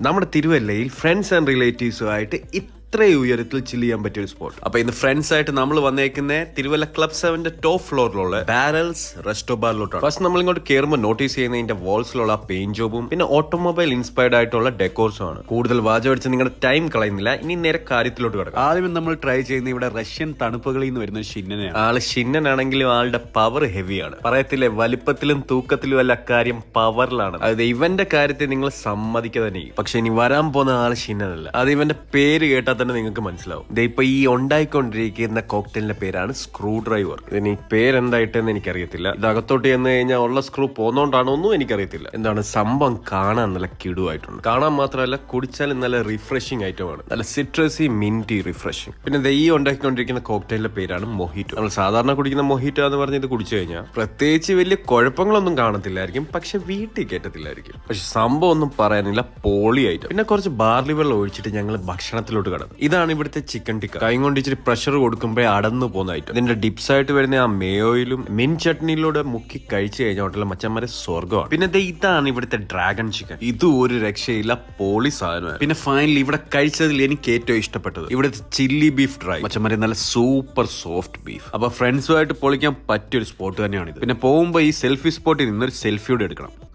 നമ്മുടെ തിരുവല്ലയിൽ friends and റിലേറ്റീവ്സുമായിട്ട് ഇത്ര ഉയരത്തിൽ ചില്ല് ചെയ്യാൻ പറ്റിയ ഒരു സ്പോട്ട് അപ്പൊ ഇന്ന് ഫ്രണ്ട്സ് ആയിട്ട് നമ്മൾ വന്നേക്കുന്ന തിരുവല്ല ക്ലബ് സെവന്റെ ടോപ്പ് ഫ്ലോറിലുള്ള ബാരൽസ് റെസ്റ്റോ ബാറിലോട്ടാണ് ഫസ്റ്റ് നമ്മൾ ഇങ്ങോട്ട് കയറുമ്പോൾ നോട്ടീസ് ചെയ്യുന്നതിന്റെ വാൾസിലുള്ള പെയിന്റ് ജോബും പിന്നെ ഓട്ടോമൊബൈൽ ഇൻസ്പയർഡ് ആയിട്ടുള്ള ഡെക്കോർസും ആണ്. കൂടുതൽ വാചടിച്ച് നിങ്ങളുടെ ടൈം കളയുന്നില്ല. ഇനി നേരെ കാര്യത്തിലോട്ട് കിടക്കാം. ആദ്യം നമ്മൾ ട്രൈ ചെയ്യുന്ന ഇവിടെ റഷ്യൻ തണുപ്പുകളിൽ നിന്ന് വരുന്ന ഷിന്നനെ ആൾ ഷിന്നനാണെങ്കിലും ആളുടെ പവർ ഹെവിയാണ് പറയത്തില്ലേ വലിപ്പത്തിലും തൂക്കത്തിലും അല്ല കാര്യം പവറിലാണ് അതായത് ഇവന്റെ കാര്യത്തെ നിങ്ങൾ സമ്മതിക്കുക തന്നെ. പക്ഷെ ഇനി വരാൻ പോകുന്ന ആൾ ഷിന്നനല്ല. അത് ഇവന്റെ പേര് കേട്ടാൽ തന്നെ നിങ്ങൾക്ക് മനസ്സിലാവും. ഇപ്പൊ ഈ ഉണ്ടായിക്കൊണ്ടിരിക്കുന്ന കോക്ടെയിലിന്റെ പേരാണ് സ്ക്രൂ ഡ്രൈവർ ഇതിന് ഈ പേരെന്തായിട്ടെന്ന് എനിക്കറിയത്തില്ല. ഇത് അകത്തോട്ട് ചെന്ന് കഴിഞ്ഞാൽ ഉള്ള സ്ക്രൂ പോന്നോണ്ടാണോ ഒന്നും എനിക്കറിയത്തില്ല. എന്താണ് സംഭവം കാണാൻ നല്ല കിടുവായിട്ടുണ്ട്. കാണാൻ മാത്രമല്ല കുടിച്ചാൽ നല്ല റിഫ്രഷിംഗ് ഐറ്റമാണ് നല്ല സിട്രസി മിന്റി റിഫ്രഷിംഗ് പിന്നെ ഈ ഉണ്ടാക്കിക്കൊണ്ടിരിക്കുന്ന കോക്ടെയിലിന്റെ പേരാണ് മൊഹിറ്റോ നമ്മൾ സാധാരണ കുടിക്കുന്ന മൊഹിറ്റോ എന്ന് പറഞ്ഞ് ഇത് കുടിച്ചു കഴിഞ്ഞാൽ പ്രത്യേകിച്ച് വലിയ കുഴപ്പങ്ങളൊന്നും കാണത്തില്ലായിരിക്കും പക്ഷെ വീട്ടിൽ കേട്ടത്തില്ലായിരിക്കും പക്ഷെ സംഭവം ഒന്നും പറയാനില്ല പോളി ഐറ്റം പിന്നെ കുറച്ച് ബാർലി വെള്ളം ഒഴിച്ചിട്ട് ഞങ്ങൾ ഭക്ഷണത്തിലോട്ട് കടന്നു. ഇതാണ് ഇവിടുത്തെ ചിക്കൻ ടിക്ക കൈ കൊണ്ട് ഇച്ചിരി പ്രഷർ കൊടുക്കുമ്പോഴേ അടന്നു പോകുന്ന ഐറ്റം ഇതിന്റെ ഡിപ്സ് ആയിട്ട് വരുന്ന ആ മേയോയിലും മിൻ ചട്നിയിലൂടെ മുക്കി കഴിച്ചു കഴിഞ്ഞ ഹോട്ടലിലെ മച്ചന്മാരെ സ്വർഗമാണ് പിന്നെ ഇതാണ് ഇവിടുത്തെ ഡ്രാഗൺ ചിക്കൻ ഇത് ഒരു രക്ഷയില്ല പോളി സാധനമാണ്. പിന്നെ ഫൈനലി ഇവിടെ കഴിച്ചതിൽ എനിക്ക് ഏറ്റവും ഇഷ്ടപ്പെട്ടത് ഇവിടുത്തെ ചില്ലി ബീഫ് ഡ്രൈ മച്ചന്മാരെ നല്ല സൂപ്പർ സോഫ്റ്റ് ബീഫ് അപ്പൊ ഫ്രണ്ട്സുമായിട്ട് പൊളിക്കാൻ പറ്റിയ ഒരു സ്പോട്ട് തന്നെയാണ് ഇത് പിന്നെ പോകുമ്പോൾ ഈ സെൽഫി സ്പോട്ടിൽ നിന്നൊരു സെൽഫിയോടെ എടുക്കണം.